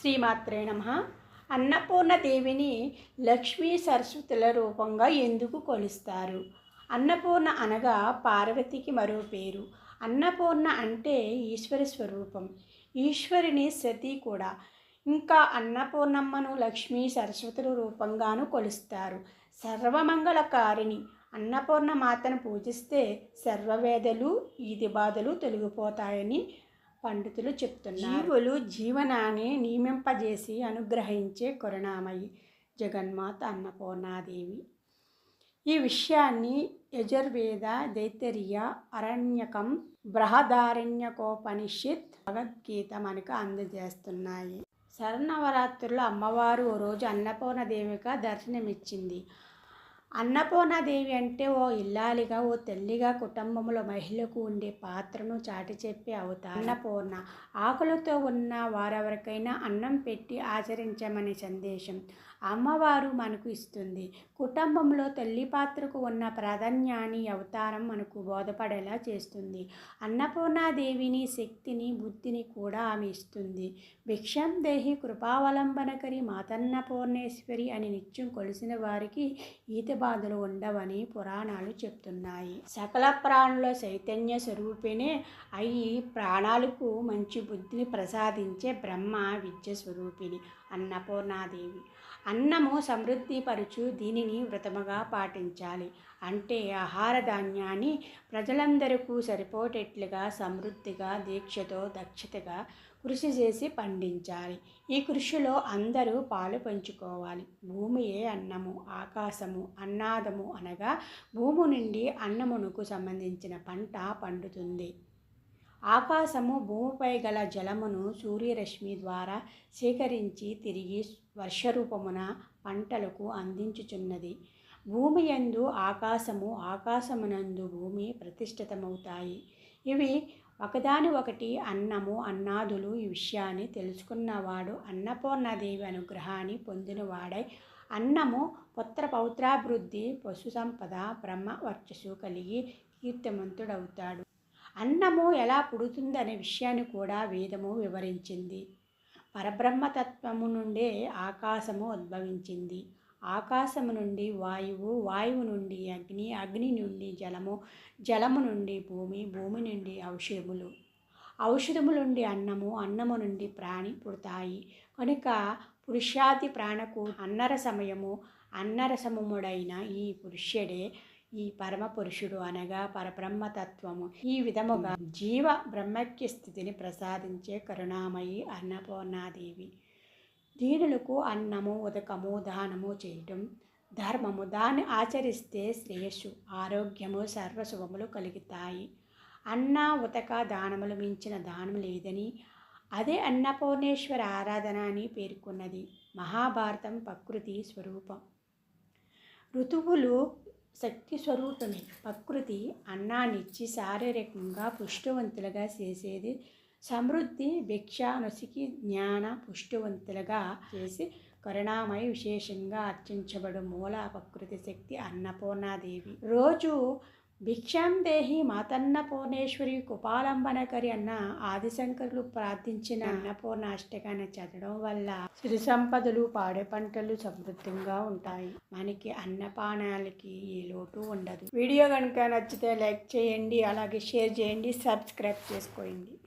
శ్రీమాత్రే నమ. అన్నపూర్ణ దేవిని లక్ష్మీ సరస్వతుల రూపంగా ఎందుకు కొలుస్తారు? అన్నపూర్ణ అనగా పార్వతికి మరో పేరు. అన్నపూర్ణ అంటే ఈశ్వర స్వరూపం. ఈశ్వరిని సతీ కూడా. ఇంకా అన్నపూర్ణమ్మను లక్ష్మీ సరస్వతుల రూపంగాను కొలుస్తారు. సర్వమంగళకారిణి. అన్నపూర్ణ మాతను పూజిస్తే సర్వవేదలు ఈది బాధలు తొలగిపోతాయని పండితులు చెప్తున్నారు. జీవులు జీవనాన్ని నియమింపజేసి అనుగ్రహించే కరుణామయి జగన్మాత అన్నపూర్ణాదేవి. ఈ విషయాన్ని యజుర్వేద దైతర్య అరణ్యకం బృహదారణ్యకోపనిషత్ భగవద్గీత మనకు అందజేస్తున్నాయి. శరణవరాత్రుల్లో అమ్మవారు ఓ రోజు అన్నపూర్ణదేవిగా దర్శనమిచ్చింది. అన్నపూర్ణాదేవి అంటే ఓ ఇల్లాలిగా ఓ తల్లిగా కుటుంబంలో మహిళకు ఉండే పాత్రను చాటి చెప్పే అవుతారు. అన్నపూర్ణ ఆకులతో ఉన్న వారెవరికైనా అన్నం పెట్టి ఆచరించమనే సందేశం అమ్మవారు మనకు ఇస్తుంది. కుటుంబంలో తల్లి పాత్రకు ఉన్న ప్రాధాన్యాన్ని అవతారం మనకు బోధపడేలా చేస్తుంది. అన్నపూర్ణాదేవిని శక్తిని బుద్ధిని కూడా ఆమె ఇస్తుంది. భిక్షం దేహి కృపావలంబనకరి మాతన్నపూర్ణేశ్వరి అని నిత్యం కొలిసిన వారికి ఈత బాధలు ఉండవని పురాణాలు చెప్తున్నాయి. సకల ప్రాణుల చైతన్య స్వరూపిణే అయి ప్రాణాలకు మంచి బుద్ధిని ప్రసాదించే బ్రహ్మ విద్య స్వరూపిణి అన్నపూర్ణాదేవి. అన్నము సమృద్ధిపరుచు దీనిని వ్రతముగా పాటించాలి. అంటే ఆహార ధాన్యాన్ని ప్రజలందరికీ సరిపోయేటట్లుగా సమృద్ధిగా దీక్షతో దక్షతగా కృషి చేసి పండించాలి. ఈ కృషిలో అందరూ పాలు పంచుకోవాలి. భూమియే అన్నము ఆకాశము అన్నాదము అనగా భూమి నుండి అన్నమునకు సంబంధించిన పంట పండుతుంది. ఆకాశము భూమిపై గల జలమును సూర్యరశ్మి ద్వారా సేకరించి తిరిగి వర్షరూపమున పంటలకు అందించుచున్నది. భూమి యందు ఆకాశము ఆకాశమునందు భూమి ప్రతిష్ఠితమవుతాయి. ఇవి ఒకదాని ఒకటి అన్నము అన్నాదులు ఈ విషయాన్ని తెలుసుకున్నవాడు అన్నపూర్ణాదేవి అనుగ్రహాన్ని పొందినవాడై అన్నము పుత్ర పౌత్రాభివృద్ధి పశు సంపద బ్రహ్మ వర్చస్సు కలిగి కీర్తిమంతుడవుతాడు. అన్నము ఎలా పుడుతుందనే విషయాన్ని కూడా వేదము వివరించింది. పరబ్రహ్మతత్వము నుండే ఆకాశము ఉద్భవించింది. ఆకాశము నుండి వాయువు వాయువు నుండి అగ్ని అగ్ని నుండి జలము జలము నుండి భూమి భూమి నుండి ఔషధములు. ఔషధము నుండి అన్నము అన్నము నుండి ప్రాణి పుడతాయి. కనుక పురుషాది ప్రాణకు అన్నర సమయము అన్నరసముడైన ఈ పురుషుడే ఈ పరమ పురుషుడు అనగా పరబ్రహ్మతత్వము ఈ విధముగా జీవ బ్రహ్మక్య స్థితిని ప్రసాదించే కరుణామయి అన్నపూర్ణాదేవి. దీనులకు అన్నము ఉదకము దానము చేయటం ధర్మము. దాన్ని ఆచరిస్తే శ్రేయస్సు ఆరోగ్యము సర్వశుభములు కలుగుతాయి. అన్న ఉతక దానములు మించిన దానం లేదని అదే అన్నపూర్ణేశ్వర ఆరాధన అని పేర్కొన్నది. మహాభారతం ప్రకృతి స్వరూపం. ఋతువులు శక్తి స్వరూపమే. ప్రకృతి అన్నాన్నిచ్చి శారీరకంగా పుష్టవంతులుగా చేసేది సమృద్ధి భిక్ష నొసికి జ్ఞాన పుష్టివంతులుగా చేసి కరుణామయ విశేషంగా అర్చించబడు మూల ప్రకృతి శక్తి అన్నపూర్ణాదేవి రోజు భిక్షాం దేహి మాతన్నపూర్ణేశ్వరి కుపాలంబనకరి అన్న ఆదిశంకరులు ప్రార్థించిన అన్నపూర్ణ అష్టకాన్ని చదవడం వల్ల సిరి సంపదలు పాడే పంటలు సమృద్ధిగా ఉంటాయి మనకి అన్నపానాలకి ఏ లోటు ఉండదు వీడియో కనుక నచ్చితే లైక్ చేయండి అలాగే షేర్ చేయండి సబ్స్క్రైబ్ చేసుకోండి.